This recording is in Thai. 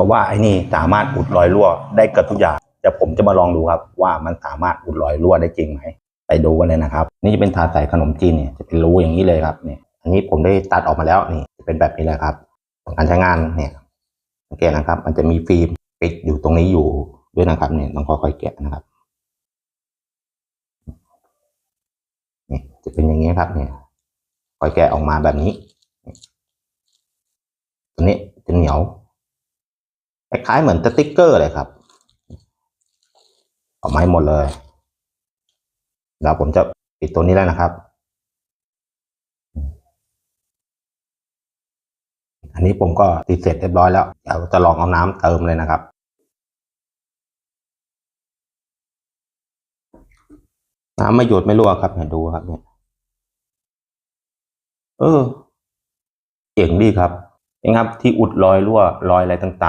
ก็ว่าไอ้นี่สามารถอุดรอยรั่วได้เกือบทุกอย่างเดี๋ยวผมจะมาลองดูครับ ว่ามันสามารถอุดรอยรั่วได้จริงไหมไปดูกันเลยนะครับ นี่จะเป็นถาใส่ขนมจีนเนี่ยจะเป็นรูอย่างนี้เลยครับเนี่ยอันนี้ผมได้ตัดออกมาแล้วนี่จะเป็นแบบนี้เลยครับการใช้งานเนี่ยสังเกตนะครับ มันจะมีฟิล์มปิดอยู่ตรงนี้อยู่ด้วยนะครับเนี่ยต้องค่อยๆแกะนะครับนี่จะเป็นอย่างนี้ครับเนี่ยค่อยแกะออกมาแบบนี้ตัวนี้จะเหนียว คล้ายๆเหมือนสติ๊กเกอร์เลยครับออกมาให้หมดเลย แล้วผมจะปิดตัวนี้แล้วนะครับ อันนี้ผมก็ติดเสร็จเรียบร้อยแล้ว เดี๋ยวจะลองเอาน้ำเติมเลยนะครับน้ำไม่หยดไม่รั่วครับเนี่ยดูครับเนี่ยเออเจ๋งดีครับเองครับ ที่อุดรอยรั่วรอยอะไรต่างๆ